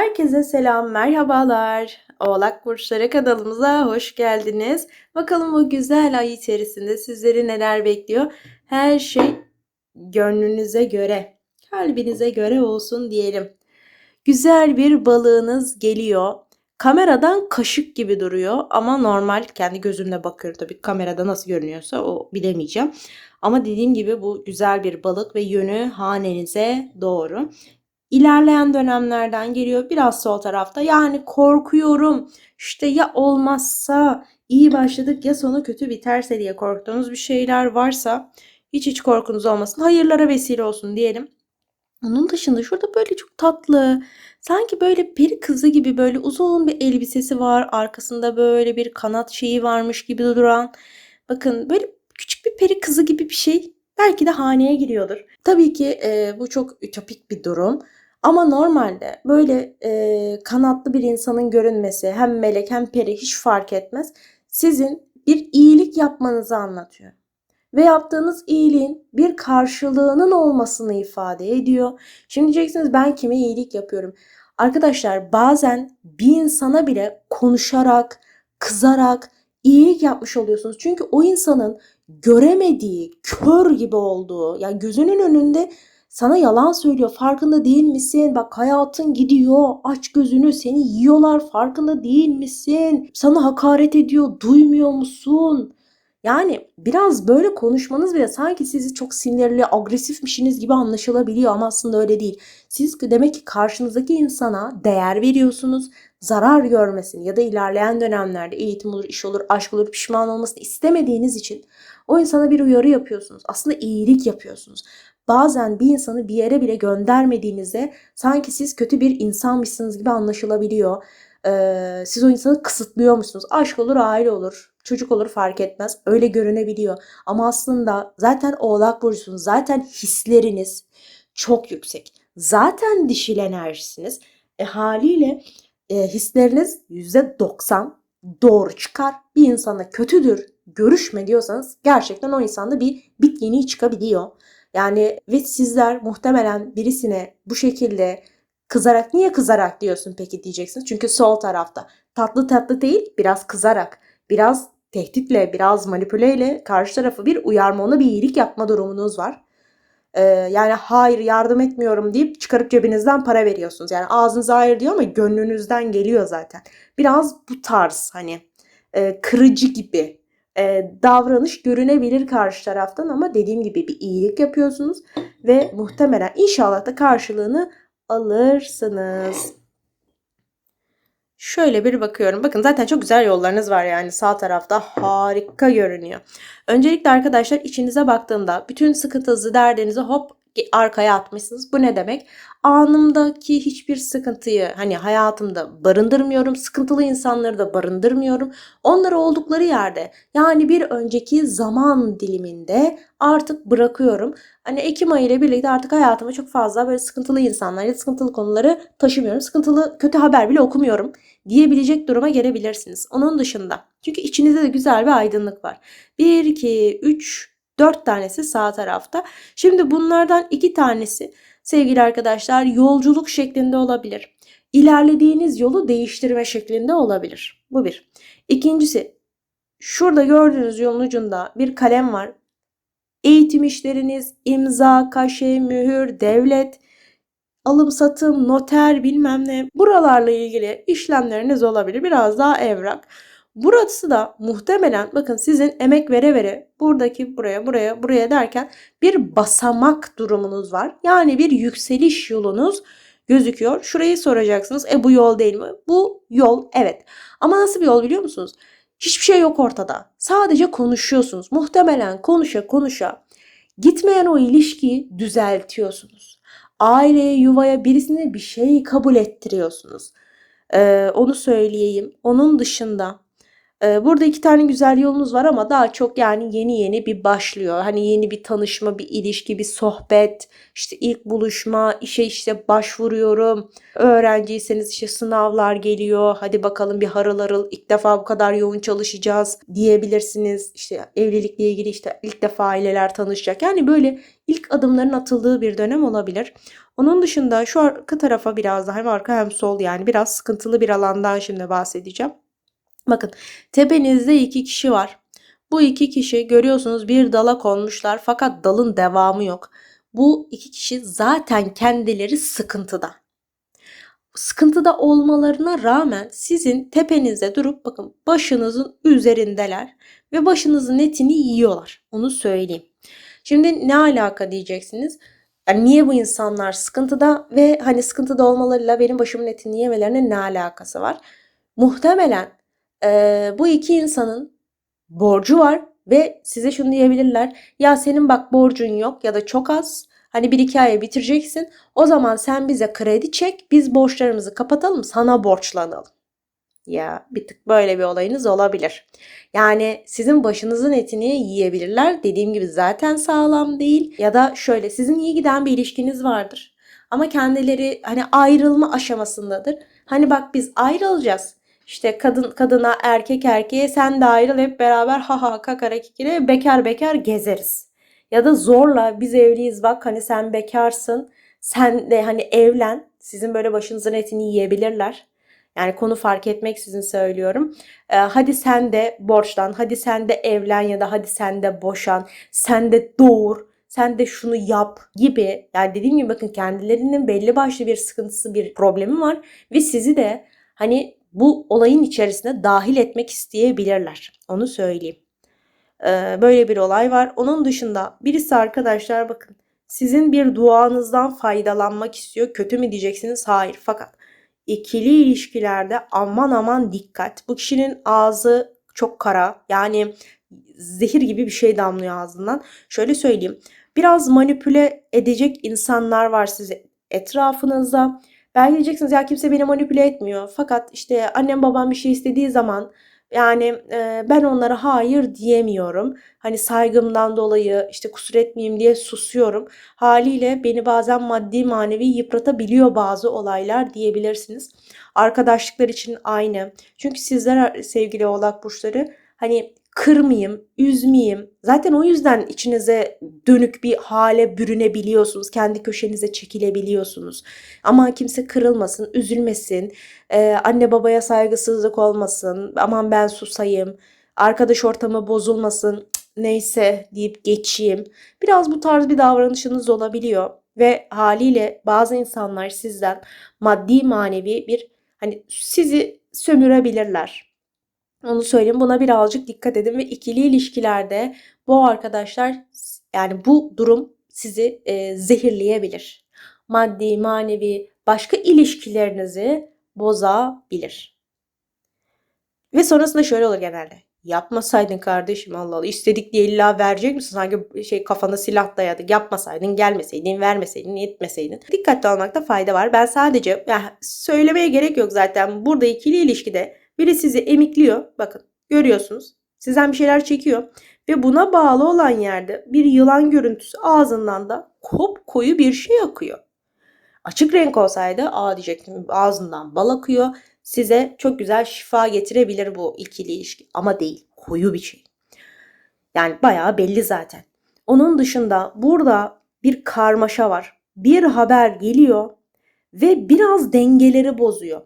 Herkese selam, merhabalar. Oğlak Burçları kanalımıza hoş geldiniz. Bakalım bu güzel ay içerisinde sizleri neler bekliyor? Her şey gönlünüze göre, kalbinize göre olsun diyelim. Güzel bir balığınız geliyor. Kameradan kaşık gibi duruyor ama normal kendi gözümle bakıyorum tabii kamerada nasıl görünüyorsa o bilemeyeceğim. Ama dediğim gibi bu güzel bir balık ve yönü hanenize doğru. İlerleyen dönemlerden geliyor biraz sol tarafta. Yani korkuyorum. İşte ya olmazsa iyi başladık ya sonu kötü biterse diye korktuğunuz bir şeyler varsa hiç hiç korkunuz olmasın. Hayırlara vesile olsun diyelim. Onun dışında şurada böyle çok tatlı, sanki böyle peri kızı gibi böyle uzun bir elbisesi var. Arkasında böyle bir kanat şeyi varmış gibi duran. Bakın böyle küçük bir peri kızı gibi bir şey. Belki de haneye giriyordur. Tabii ki e, bu çok ütopik bir durum. Ama normalde böyle e, kanatlı bir insanın görünmesi hem melek hem peri hiç fark etmez. Sizin bir iyilik yapmanızı anlatıyor. Ve yaptığınız iyiliğin bir karşılığının olmasını ifade ediyor. Şimdi diyeceksiniz ben kime iyilik yapıyorum? Arkadaşlar bazen bir insana bile konuşarak, kızarak iyilik yapmış oluyorsunuz. Çünkü o insanın göremediği, kör gibi olduğu, yani gözünün önünde sana yalan söylüyor. Farkında değil misin? Bak hayatın gidiyor. Aç gözünü. Seni yiyorlar. Farkında değil misin? Sana hakaret ediyor. Duymuyor musun? Yani biraz böyle konuşmanız bile sanki sizi çok sinirli, agresifmişsiniz gibi anlaşılabiliyor ama aslında öyle değil. Siz demek ki karşınızdaki insana değer veriyorsunuz, zarar görmesini ya da ilerleyen dönemlerde eğitim olur, iş olur, aşk olur, pişman olmasını istemediğiniz için o insana bir uyarı yapıyorsunuz. Aslında iyilik yapıyorsunuz bazen bir insanı bir yere bile göndermediğinizde sanki siz kötü bir insanmışsınız gibi anlaşılabiliyor. Ee, siz o insanı kısıtlıyormuşsunuz. Aşk olur, aile olur, çocuk olur fark etmez. Öyle görünebiliyor. Ama aslında zaten oğlak burcusunuz. Zaten hisleriniz çok yüksek. Zaten dişil enerjisiniz. E, haliyle e, hisleriniz %90 doğru çıkar. Bir insana kötüdür, görüşme diyorsanız gerçekten o insanda bir bit yeni çıkabiliyor. Yani ve sizler muhtemelen birisine bu şekilde kızarak niye kızarak diyorsun peki diyeceksiniz. Çünkü sol tarafta tatlı tatlı değil biraz kızarak biraz tehditle biraz manipüleyle karşı tarafı bir uyarma ona bir iyilik yapma durumunuz var. Ee, yani hayır yardım etmiyorum deyip çıkarıp cebinizden para veriyorsunuz. Yani ağzınız hayır diyor ama gönlünüzden geliyor zaten. Biraz bu tarz hani e, kırıcı gibi e, davranış görünebilir karşı taraftan ama dediğim gibi bir iyilik yapıyorsunuz ve muhtemelen inşallah da karşılığını alırsınız. Şöyle bir bakıyorum. Bakın zaten çok güzel yollarınız var yani sağ tarafta harika görünüyor. Öncelikle arkadaşlar içinize baktığımda bütün sıkıntınızı, derdinizi hop arkaya atmışsınız. Bu ne demek? Anımdaki hiçbir sıkıntıyı hani hayatımda barındırmıyorum. Sıkıntılı insanları da barındırmıyorum. Onları oldukları yerde yani bir önceki zaman diliminde artık bırakıyorum. Hani Ekim ayı ile birlikte artık hayatıma çok fazla böyle sıkıntılı insanlar ya sıkıntılı konuları taşımıyorum. Sıkıntılı kötü haber bile okumuyorum diyebilecek duruma gelebilirsiniz. Onun dışında çünkü içinizde de güzel bir aydınlık var. 1, 2, 3, 4 tanesi sağ tarafta. Şimdi bunlardan 2 tanesi sevgili arkadaşlar yolculuk şeklinde olabilir. İlerlediğiniz yolu değiştirme şeklinde olabilir. Bu bir. İkincisi şurada gördüğünüz yolun ucunda bir kalem var. Eğitim işleriniz, imza, kaşe, mühür, devlet, alım satım, noter bilmem ne buralarla ilgili işlemleriniz olabilir. Biraz daha evrak. Burası da muhtemelen bakın sizin emek vere vere buradaki buraya buraya buraya derken bir basamak durumunuz var. Yani bir yükseliş yolunuz gözüküyor. Şurayı soracaksınız. E bu yol değil mi? Bu yol evet. Ama nasıl bir yol biliyor musunuz? Hiçbir şey yok ortada. Sadece konuşuyorsunuz. Muhtemelen konuşa konuşa gitmeyen o ilişkiyi düzeltiyorsunuz. Aileye, yuvaya birisine bir şey kabul ettiriyorsunuz. Ee, onu söyleyeyim. Onun dışında burada iki tane güzel yolunuz var ama daha çok yani yeni yeni bir başlıyor. Hani yeni bir tanışma, bir ilişki, bir sohbet, işte ilk buluşma, işe işte başvuruyorum. Öğrenciyseniz işte sınavlar geliyor. Hadi bakalım bir harıl harıl ilk defa bu kadar yoğun çalışacağız diyebilirsiniz. İşte evlilikle ilgili işte ilk defa aileler tanışacak. Yani böyle ilk adımların atıldığı bir dönem olabilir. Onun dışında şu arka tarafa biraz daha hem arka hem sol yani biraz sıkıntılı bir alandan şimdi bahsedeceğim. Bakın tepenizde iki kişi var. Bu iki kişi görüyorsunuz bir dala konmuşlar fakat dalın devamı yok. Bu iki kişi zaten kendileri sıkıntıda. Sıkıntıda olmalarına rağmen sizin tepenizde durup bakın başınızın üzerindeler ve başınızın etini yiyorlar. Onu söyleyeyim. Şimdi ne alaka diyeceksiniz? Yani niye bu insanlar sıkıntıda ve hani sıkıntıda olmalarıyla benim başımın etini yemelerine ne alakası var? Muhtemelen e, bu iki insanın borcu var ve size şunu diyebilirler. Ya senin bak borcun yok ya da çok az. Hani bir iki aya bitireceksin. O zaman sen bize kredi çek. Biz borçlarımızı kapatalım. Sana borçlanalım. Ya bir tık böyle bir olayınız olabilir. Yani sizin başınızın etini yiyebilirler. Dediğim gibi zaten sağlam değil. Ya da şöyle sizin iyi giden bir ilişkiniz vardır. Ama kendileri hani ayrılma aşamasındadır. Hani bak biz ayrılacağız. İşte kadın kadına erkek erkeğe sen de ayrıl hep beraber ha ha kakara kikire bekar bekar gezeriz. Ya da zorla biz evliyiz bak hani sen bekarsın sen de hani evlen sizin böyle başınızın etini yiyebilirler. Yani konu fark etmeksizin söylüyorum. Ee, hadi sen de borçlan, hadi sen de evlen ya da hadi sen de boşan, sen de doğur, sen de şunu yap gibi. Yani dediğim gibi bakın kendilerinin belli başlı bir sıkıntısı, bir problemi var ve sizi de hani bu olayın içerisine dahil etmek isteyebilirler. Onu söyleyeyim. Ee, böyle bir olay var. Onun dışında birisi arkadaşlar bakın sizin bir duanızdan faydalanmak istiyor. Kötü mü diyeceksiniz? Hayır. Fakat ikili ilişkilerde aman aman dikkat. Bu kişinin ağzı çok kara. Yani zehir gibi bir şey damlıyor ağzından. Şöyle söyleyeyim. Biraz manipüle edecek insanlar var size etrafınızda. Belki diyeceksiniz ya kimse beni manipüle etmiyor. Fakat işte annem babam bir şey istediği zaman yani e, ben onlara hayır diyemiyorum. Hani saygımdan dolayı işte kusur etmeyeyim diye susuyorum. Haliyle beni bazen maddi manevi yıpratabiliyor bazı olaylar diyebilirsiniz. Arkadaşlıklar için aynı. Çünkü sizler sevgili oğlak burçları hani kırmayayım, üzmeyeyim. Zaten o yüzden içinize dönük bir hale bürünebiliyorsunuz. Kendi köşenize çekilebiliyorsunuz. Ama kimse kırılmasın, üzülmesin. Ee, anne babaya saygısızlık olmasın. Aman ben susayım. Arkadaş ortamı bozulmasın. Neyse deyip geçeyim. Biraz bu tarz bir davranışınız olabiliyor. Ve haliyle bazı insanlar sizden maddi manevi bir hani sizi sömürebilirler onu söyleyeyim. Buna birazcık dikkat edin ve ikili ilişkilerde bu arkadaşlar yani bu durum sizi e, zehirleyebilir. Maddi, manevi, başka ilişkilerinizi bozabilir. Ve sonrasında şöyle olur genelde. Yapmasaydın kardeşim Allah Allah. İstedik diye illa verecek misin? Sanki şey kafana silah dayadık. Yapmasaydın, gelmeseydin, vermeseydin, yetmeseydin. Dikkatli olmakta fayda var. Ben sadece yani söylemeye gerek yok zaten. Burada ikili ilişkide biri sizi emikliyor. Bakın görüyorsunuz. Sizden bir şeyler çekiyor. Ve buna bağlı olan yerde bir yılan görüntüsü ağzından da kop koyu bir şey akıyor. Açık renk olsaydı aa diyecektim ağzından bal akıyor. Size çok güzel şifa getirebilir bu ikili ilişki. Ama değil koyu bir şey. Yani bayağı belli zaten. Onun dışında burada bir karmaşa var. Bir haber geliyor ve biraz dengeleri bozuyor.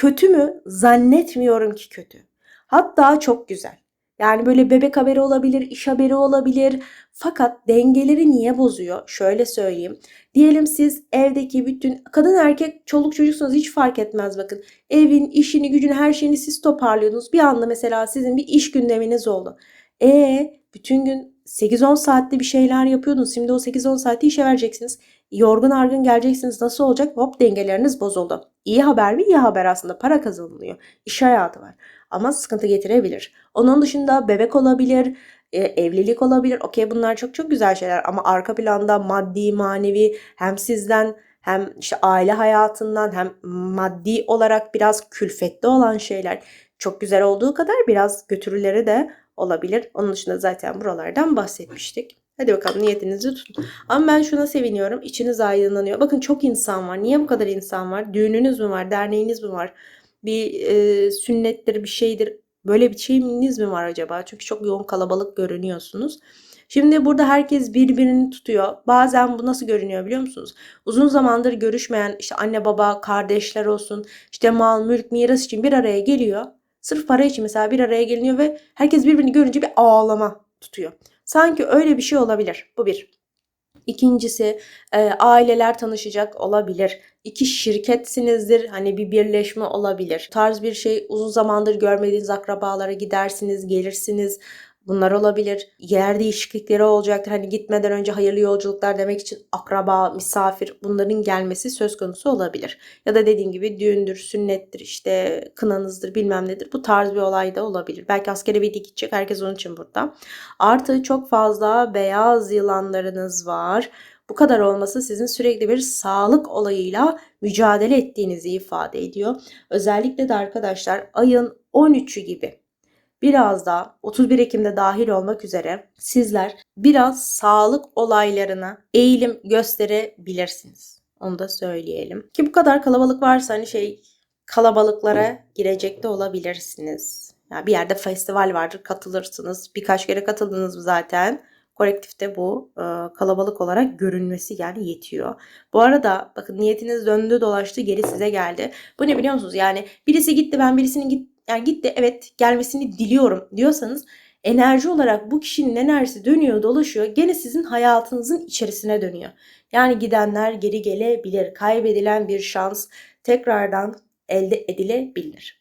Kötü mü? Zannetmiyorum ki kötü. Hatta çok güzel. Yani böyle bebek haberi olabilir, iş haberi olabilir. Fakat dengeleri niye bozuyor? Şöyle söyleyeyim. Diyelim siz evdeki bütün kadın erkek çoluk çocuksunuz hiç fark etmez bakın. Evin, işini, gücünü, her şeyini siz toparlıyordunuz. Bir anda mesela sizin bir iş gündeminiz oldu. E bütün gün 8-10 saatte bir şeyler yapıyordunuz. Şimdi o 8-10 saati işe vereceksiniz. Yorgun argın geleceksiniz. Nasıl olacak? Hop dengeleriniz bozuldu. İyi haber mi? İyi haber aslında. Para kazanılıyor. İş hayatı var. Ama sıkıntı getirebilir. Onun dışında bebek olabilir, e, evlilik olabilir. Okey bunlar çok çok güzel şeyler ama arka planda maddi, manevi hem sizden hem işte aile hayatından hem maddi olarak biraz külfetli olan şeyler çok güzel olduğu kadar biraz götürüleri de olabilir. Onun dışında zaten buralardan bahsetmiştik. Hadi bakalım niyetinizi tutun. Ama ben şuna seviniyorum. İçiniz aydınlanıyor. Bakın çok insan var. Niye bu kadar insan var? Düğününüz mü var? Derneğiniz mi var? Bir e, sünnettir, bir şeydir. Böyle bir şeyiniz mi var acaba? Çünkü çok yoğun kalabalık görünüyorsunuz. Şimdi burada herkes birbirini tutuyor. Bazen bu nasıl görünüyor biliyor musunuz? Uzun zamandır görüşmeyen işte anne baba, kardeşler olsun, işte mal, mülk, miras için bir araya geliyor. Sırf para için mesela bir araya geliniyor ve herkes birbirini görünce bir ağlama tutuyor. Sanki öyle bir şey olabilir. Bu bir. İkincisi e, aileler tanışacak olabilir. İki şirketsinizdir hani bir birleşme olabilir. Tarz bir şey uzun zamandır görmediğiniz akrabalara gidersiniz, gelirsiniz. Bunlar olabilir. Yer değişiklikleri olacaktır. Hani gitmeden önce hayırlı yolculuklar demek için akraba, misafir bunların gelmesi söz konusu olabilir. Ya da dediğim gibi düğündür, sünnettir, işte kınanızdır bilmem nedir. Bu tarz bir olay da olabilir. Belki askere bir gidecek. Herkes onun için burada. Artı çok fazla beyaz yılanlarınız var. Bu kadar olması sizin sürekli bir sağlık olayıyla mücadele ettiğinizi ifade ediyor. Özellikle de arkadaşlar ayın 13'ü gibi biraz da 31 Ekim'de dahil olmak üzere sizler biraz sağlık olaylarına eğilim gösterebilirsiniz. Onu da söyleyelim. Ki bu kadar kalabalık varsa hani şey kalabalıklara girecek de olabilirsiniz. Yani bir yerde festival vardır katılırsınız. Birkaç kere katıldınız mı zaten. Kolektifte bu e, kalabalık olarak görünmesi yani yetiyor. Bu arada bakın niyetiniz döndü dolaştı geri size geldi. Bu ne biliyor musunuz? Yani birisi gitti ben birisinin git yani gitti evet gelmesini diliyorum diyorsanız enerji olarak bu kişinin enerjisi dönüyor dolaşıyor gene sizin hayatınızın içerisine dönüyor. Yani gidenler geri gelebilir. Kaybedilen bir şans tekrardan elde edilebilir.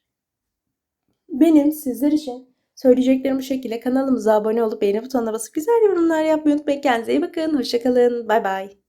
Benim sizler için söyleyeceklerim bu şekilde. Kanalımıza abone olup beğeni butonuna basıp güzel yorumlar yapmayı unutmayın. Kendinize iyi bakın. Hoşçakalın. Bay bay.